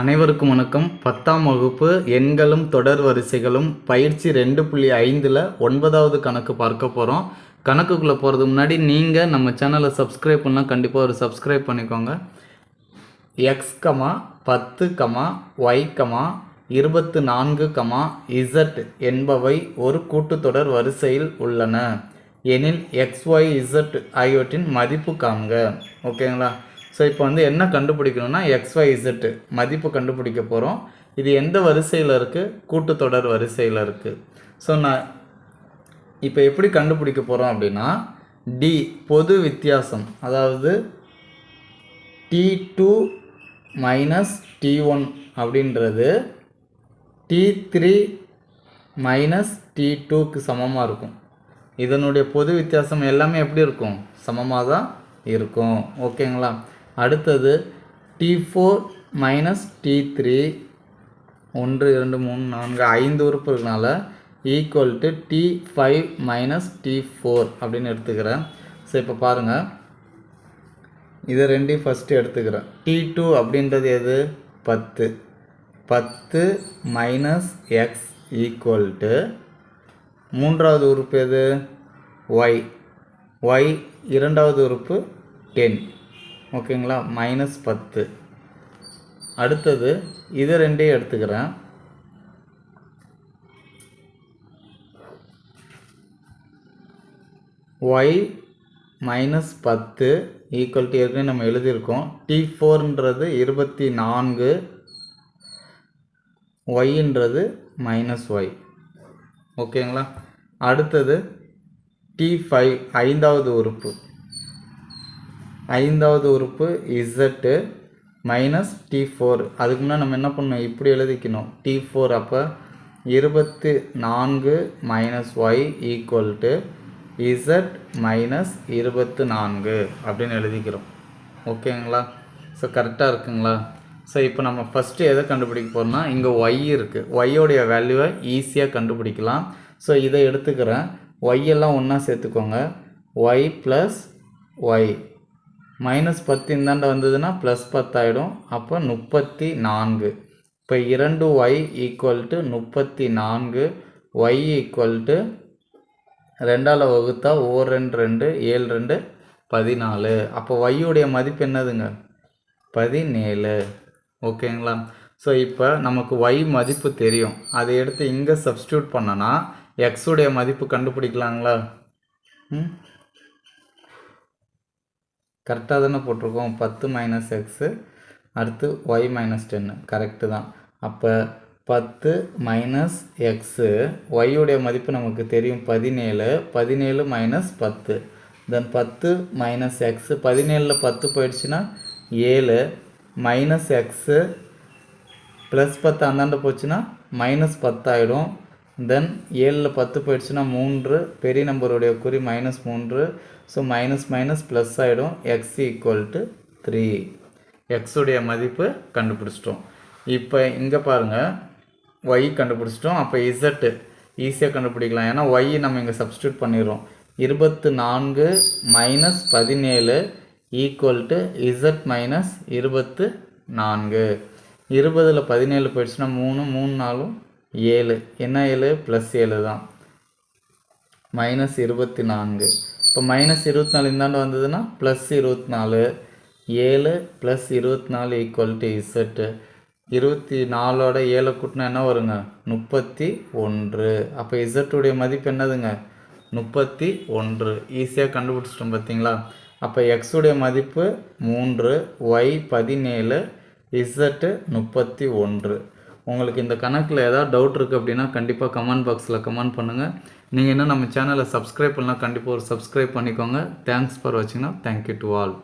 அனைவருக்கும் வணக்கம். பத்தாம் வகுப்பு எண்களும் தொடர் வரிசைகளும் பயிற்சி ரெண்டு புள்ளி ஐந்தில் ஒன்பதாவது கணக்கு பார்க்க போகிறோம் கணக்குக்குள்ளே போகிறதுக்கு முன்னாடி நீங்கள் நம்ம சேனலை சப்ஸ்கிரைப் பண்ணால் கண்டிப்பாக ஒரு சப்ஸ்கிரைப் பண்ணிக்கோங்க. எக்ஸ் கமா பத்து கமா ஒய் கமா இருபத்து நான்கு கமா இசட் என்பவை ஒரு கூட்டுத்தொடர் வரிசையில் உள்ளன. எனில் எக்ஸ் ஒய் இசட் ஆகியவற்றின் மதிப்பு காண்க. ஓகேங்களா? ஸோ இப்போ வந்து என்ன கண்டுபிடிக்கணும்னா எக்ஸ் ஒய் மதிப்பு கண்டுபிடிக்க போகிறோம் இது எந்த வரிசையில் இருக்குது கூட்டுத்தொடர் வரிசையில் இருக்குது ஸோ நான் இப்போ எப்படி கண்டுபிடிக்க போகிறோம் அப்படின்னா டி பொது வித்தியாசம் அதாவது T two minus T one அப்படின்றது டி த்ரீ மைனஸ் டி டூக்கு சமமாக இருக்கும். இதனுடைய பொது வித்தியாசம் எல்லாமே எப்படி இருக்கும்? சமமாக தான் இருக்கும் ஓகேங்களா அடுத்தது T four minus T three ஒன்று இரண்டு மூணு நான்கு ஐந்து உறுப்பு இருக்கனால equal to T five minus T four அப்படின்னு எடுத்துக்கிறேன். ஸோ இப்போ பாருங்கள் இதை ரெண்டையும் ஃபஸ்ட்டு எடுத்துக்கிறேன். டி டூ அப்படின்றது எது? பத்து. பத்து மைனஸ் எக்ஸ் ஈக்குவல் டு மூன்றாவது உறுப்பு எது? ஒய் ஒய் இரண்டாவது உறுப்பு டென் ஓகேங்களா? மைனஸ் பத்து. அடுத்தது இது ரெண்டையும் எடுத்துக்கிறேன். ஒய் மைனஸ் பத்து ஈக்குவல் டு ஏற்கனவே நம்ம எழுதியிருக்கோம். டி ஃபோர்ன்றது இருபத்தி நான்கு. ஒய்ன்றது மைனஸ் ஒய் ஓகேங்களா? அடுத்தது டி ஃபைவ் ஐந்தாவது உறுப்பு. ஐந்தாவது உறுப்பு இசட்டு மைனஸ் டி ஃபோர் அதுக்கு முன்னாடி நம்ம என்ன பண்ணணும்? இப்படி எழுதிக்கணும். டி ஃபோர் அப்போ இருபத்து நான்கு minus y equal to z minus இருபத்து நான்கு அப்படின்னு எழுதிக்கிறோம். ஓகேங்களா? ஸோ கரெக்டாக இருக்குங்களா? ஸோ இப்போ நம்ம ஃபஸ்ட்டு எதை கண்டுபிடிக்க போகிறோம்னா இங்கே ஒய் இருக்குது ஒய்யோடைய வேல்யூவை ஈஸியாக கண்டுபிடிக்கலாம். ஸோ இதை எடுத்துக்கிறேன். ஒய் எல்லாம் ஒன்றா சேர்த்துக்கோங்க. ஒய் ப்ளஸ் ஒய் மைனஸ் பத்து இந்தாண்ட வந்ததுன்னா ப்ளஸ் பத்தாயிடும் அப்போ முப்பத்தி நான்கு. இப்போ இரண்டு ஒய் ஈக்குவல் டு முப்பத்தி நான்கு ஒய் ஈக்குவல் டு ரெண்டால் வகுத்தா ஓர் ரெண்டு ரெண்டு ஏழு ரெண்டு பதினாலு. அப்போ ஒய்யுடைய மதிப்பு என்னதுங்க? பதினேழு. ஓகேங்களா? ஸோ இப்போ நமக்கு ஒய் மதிப்பு தெரியும். அதை எடுத்து இங்கே சப்ஸ்டியூட் பண்ணனா எக்ஸுடைய மதிப்பு கண்டுபிடிக்கலாங்களா? ம்? கரெக்டாக தானே போட்டிருக்கோம். பத்து மைனஸ் எக்ஸு அடுத்து ஒய் மைனஸ் டென்னு கரெக்டு தான். அப்போ பத்து மைனஸ் எக்ஸு ஒய்யுடைய மதிப்பு நமக்கு தெரியும் பதினேழு. பதினேழு மைனஸ் பத்து. தென் பத்து மைனஸ் எக்ஸு பதினேழில் பத்து போயிடுச்சுன்னா ஏழு. மைனஸ் எக்ஸு ப்ளஸ் பத்து அந்தாண்ட போச்சுன்னா மைனஸ் பத்தாயிடும். தென் ஏழில் பத்து போயிடுச்சுன்னா மூன்று பெரிய நம்பருடைய குறி மைனஸ் மூன்று. ஸோ மைனஸ் மைனஸ் ப்ளஸ் ஆகிடும் எக்ஸ் ஈக்குவல் டு த்ரீ எக்ஸுடைய மதிப்பு கண்டுபிடிச்சிட்டோம். இப்போ இங்கே பாருங்கள் ஒய் கண்டுபிடிச்சிட்டோம். அப்போ இசட்டு ஈஸியாக கண்டுபிடிக்கலாம். ஏன்னா ஒய் நம்ம இங்கே சப்ஸ்டியூட் பண்ணிடுறோம். இருபத்து நான்கு மைனஸ் பதினேழு ஈக்குவல் டு இசட் மைனஸ் இருபத்து நான்கு. இருபதில் பதினேழு போயிடுச்சுன்னா மூணு மூணு நாளும் ஏழு. என்ன ஏழு? ப்ளஸ் ஏழு தான். மைனஸ் இருபத்தி நான்கு. இப்போ மைனஸ் இருபத்தி நாலு இந்தாண்டு வந்ததுன்னா ப்ளஸ் இருபத்தி நாலு. ஏழு ப்ளஸ் இருபத்தி நாலு ஈக்குவல் டு இசட்டு இருபத்தி நாலோட ஏழை கூட்டினா என்ன வருங்க? முப்பத்தி ஒன்று. அப்போ இசட்டுடைய மதிப்பு என்னதுங்க? முப்பத்தி ஒன்று. ஈஸியாக கண்டுபிடிச்சிட்டோம் பார்த்தீங்களா அப்போ எக்ஸுடைய மதிப்பு மூன்று. ஒய் பதினேழு. இசட்டு முப்பத்தி ஒன்று. உங்களுக்கு இந்த கணக்கில் ஏதாவது டவுட் இருக்குது அப்படின்னா கண்டிப்பாக கமெண்ட் பாக்ஸில் கமெண்ட் பண்ணுங்கள் நீங்கள் இன்னும் நம்ம சேனலை சப்ஸ்கிரைப் பண்ணலாம் கண்டிப்பாக ஒரு சப்ஸ்கிரைப் பண்ணிக்கோங்க. தேங்க்ஸ் ஃபார் வாட்சிங்னா தேங்க்யூ டு ஆல்